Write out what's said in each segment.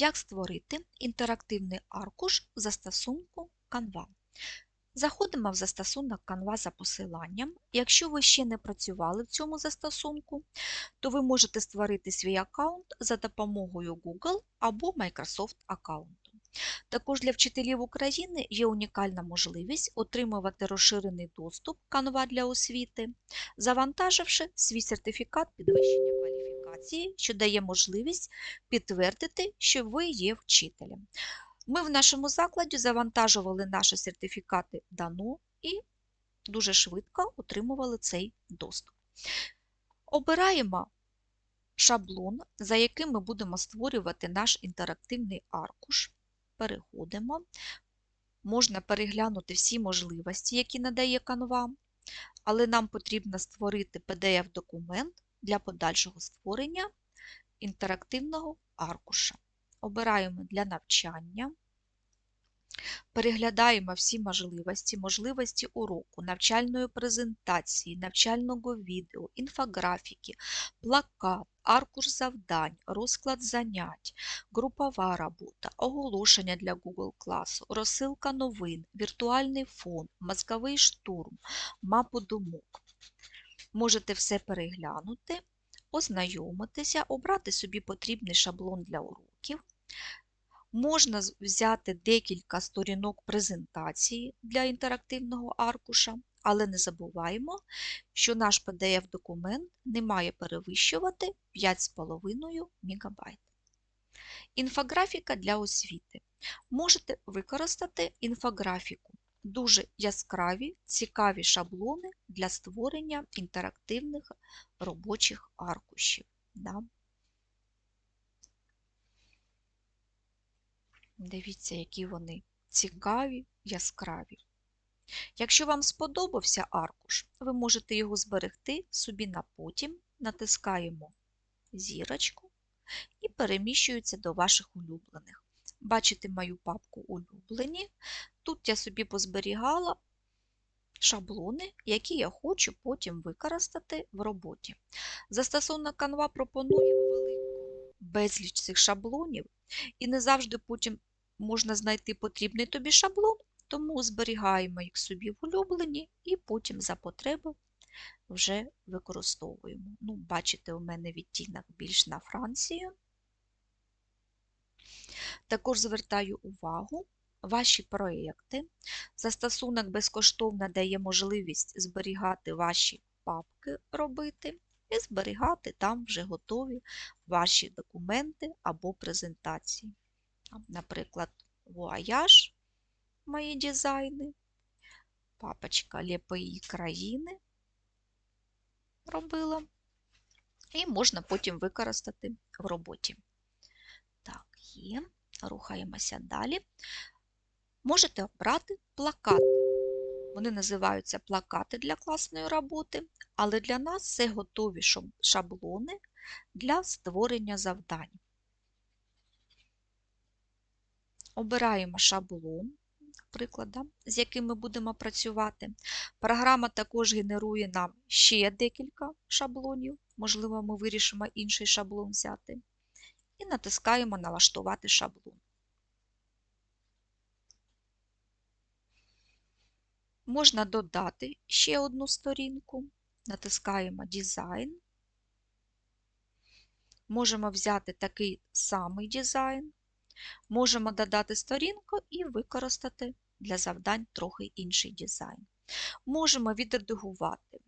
Як створити інтерактивний аркуш застосунку Canva? Заходимо в застосунок Canva за посиланням. Якщо ви ще не працювали в цьому застосунку, то ви можете створити свій аккаунт за допомогою Google або Microsoft аккаунту. Також для вчителів України є унікальна можливість отримувати розширений доступ Canva для освіти, завантаживши свій сертифікат підвищення кваліфікації, що дає можливість підтвердити, що ви є вчителем. Ми в нашому закладі завантажували наші сертифікати дано і дуже швидко отримували цей доступ. Обираємо шаблон, за яким ми будемо створювати наш інтерактивний аркуш. Переходимо. Можна переглянути всі можливості, які надає Canva, але нам потрібно створити PDF-документ для подальшого створення інтерактивного аркуша. Обираємо для навчання, переглядаємо всі можливості, можливості уроку, навчальної презентації, навчального відео, інфографіки, плакат, аркуш завдань, розклад занять, групова робота, оголошення для Google класу, розсилка новин, віртуальний фон, мозковий штурм, мапу думок. Можете все переглянути, ознайомитися, обрати собі потрібний шаблон для уроків. Можна взяти декілька сторінок презентації для інтерактивного аркуша, але не забуваємо, що наш PDF-документ не має перевищувати 5,5 МБ. Інфографіка для освіти. Можете використати інфографіку. Дуже яскраві, цікаві шаблони для створення інтерактивних робочих аркушів. Да? Дивіться, які вони цікаві, яскраві. Якщо вам сподобався аркуш, ви можете його зберегти собі на потім, натискаємо зірочку і переміщується до ваших улюблених. Бачите мою папку Улюблені. Тут я собі позберігала шаблони, які я хочу потім використати в роботі. Застосунок Canva пропонує велику безліч цих шаблонів, і не завжди потім можна знайти потрібний тобі шаблон, тому зберігаємо їх собі в улюблені і потім за потреби вже використовуємо. Ну, Бачите, у мене відтінок більш на Францію. Також звертаю увагу, ваші проєкти. Застосунок безкоштовно дає можливість зберігати ваші папки робити і зберігати там вже готові ваші документи або презентації. Наприклад, Voyage, мої дизайни, папочка Лепої країни робила, і можна потім використати в роботі. Так, є. Рухаємося далі. Можете обрати плакати. Вони називаються плакати для класної роботи, але для нас це готові шаблони для створення завдань. Обираємо шаблон, наприклад, з яким ми будемо працювати. Програма також генерує нам ще декілька шаблонів, можливо, ми вирішимо інший шаблон взяти. І натискаємо Налаштувати шаблон. Можна додати ще одну сторінку, натискаємо Дизайн. Можемо взяти такий самий дизайн, можемо додати сторінку і використати для завдань трохи інший дизайн. Можемо відредагувати,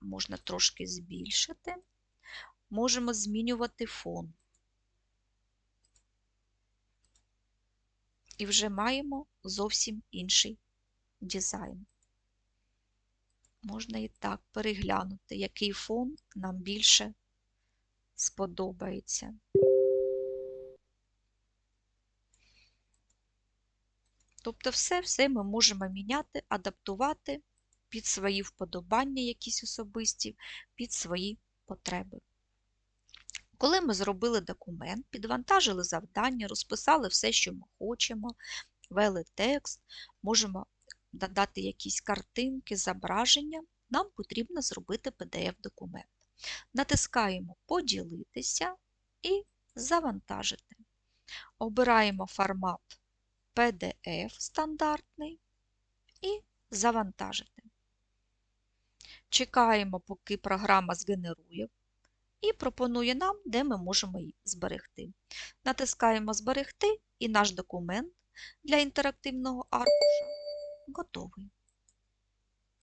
можна трошки збільшити, можемо змінювати фон. І вже маємо зовсім інший дизайн. Можна і так переглянути, який фон нам більше сподобається. Тобто все-все ми можемо міняти, адаптувати під свої вподобання, якісь особисті, під свої потреби. Коли ми зробили документ, підвантажили завдання, розписали все, що ми хочемо, ввели текст, можемо додати якісь картинки, зображення, нам потрібно зробити PDF-документ. Натискаємо Поділитися і завантажити. Обираємо формат PDF стандартний і завантажити. Чекаємо, поки програма згенерує і пропонує нам, де ми можемо її зберегти. Натискаємо Зберегти і наш документ для інтерактивного аркуша готовий.